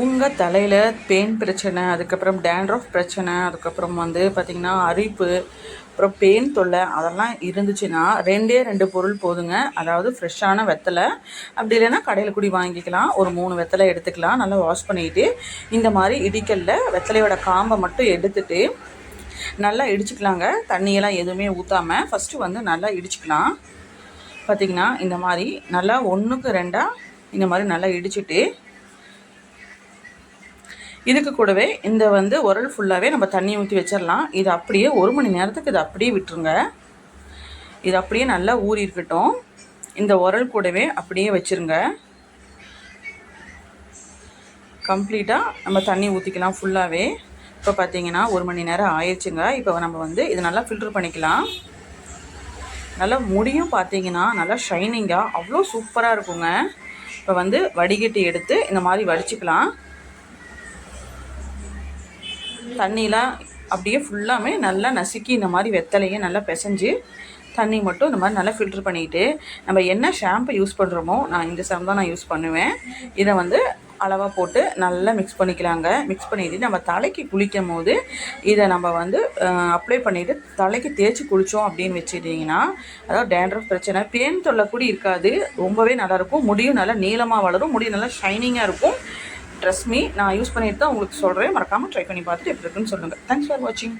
உங்கள் தலையில் பெயின் பிரச்சனை அதுக்கப்புறம் டேண்ட்ரஃப் பிரச்சனை அதுக்கப்புறம் வந்து பார்த்திங்கன்னா அரிப்பு அப்புறம் பெயின் தொல்லை அதெல்லாம் இருந்துச்சுன்னா ரெண்டே ரெண்டு பொருள் போதுங்க. அதாவது ஃப்ரெஷ்ஷான வெத்தலை அப்படி இல்லைன்னா கடையில் கூடி வாங்கிக்கலாம். ஒரு மூணு வெத்தலை எடுத்துக்கலாம். நல்லா வாஷ் பண்ணிக்கிட்டு இந்த மாதிரி இடிக்கல்ல வெத்தலையோட காம்பை மட்டும் எடுத்துட்டு நல்லா இடிச்சுக்கலாங்க. தண்ணியெல்லாம் எதுவுமே ஊற்றாமல் ஃபஸ்ட்டு வந்து நல்லா இடிச்சுக்கலாம். பார்த்திங்கன்னா இந்த மாதிரி நல்லா ஒன்றுக்கு ரெண்டாக இந்த மாதிரி நல்லா இடிச்சுட்டு இதுக்கு கூடவே இந்த வந்து உரல் ஃபுல்லாகவே நம்ம தண்ணி ஊற்றி வச்சிடலாம். இது அப்படியே ஒரு மணி நேரத்துக்கு இதை அப்படியே விட்டுருங்க. இது அப்படியே நல்லா ஊறி இருக்கட்டும். இந்த உரல் கூடவே அப்படியே வச்சுருங்க. கம்ப்ளீட்டாக நம்ம தண்ணி ஊற்றிக்கலாம் ஃபுல்லாகவே இப்போ பார்த்தீங்கன்னா ஒரு மணி நேரம் ஆயிடுச்சுங்க. இப்போ நம்ம வந்து இதை நல்லா ஃபில்ட்ரு பண்ணிக்கலாம். நல்லா முடியும் பார்த்தீங்கன்னா நல்லா ஷைனிங்காக அவ்வளோ சூப்பராக இருக்குங்க. இப்போ வந்து வடிகட்டி எடுத்து இந்த மாதிரி வடிச்சுக்கலாம். தண்ணியெலாம் அப்படியே ஃபுல்லாமே நல்லா நசுக்கி இந்த மாதிரி வெத்தலையே நல்லா பிசைஞ்சு தண்ணி மட்டும் இந்த மாதிரி நல்லா ஃபில்ட்ரு பண்ணிக்கிட்டு நம்ம என்ன ஷாம்பு யூஸ் பண்ணுறோமோ நான் இந்த ஷாம்பு தான் நான் யூஸ் பண்ணுவேன். இதை வந்து அளவாக போட்டு நல்லா மிக்ஸ் பண்ணிக்கலாங்க. மிக்ஸ் பண்ணிட்டு நம்ம தலைக்கு குளிக்கும் போது இதை நம்ம வந்து அப்ளை பண்ணிவிட்டு தலைக்கு தேய்ச்சி குளித்தோம் அப்படின்னு வச்சுட்டிங்கன்னா அதாவது டேண்ட்ரஃப் பிரச்சனை பேன் தொல்லை கூட இருக்காது. ரொம்பவே நல்லாயிருக்கும் முடியும் நல்லா நீளமாக வளரும். முடியும் நல்லா ஷைனிங்காக இருக்கும். ட்ரெஸ் மீ நான் யூஸ் பண்ணிட்டு தான் உங்களுக்கு சொல்கிறேன் மறக்காமல் ட்ரை பண்ணி பார்த்துட்டு எப்படி இருக்குன்னு சொல்லுங்கள் தேங்க்ஸ் ஃபார் வாட்சிங்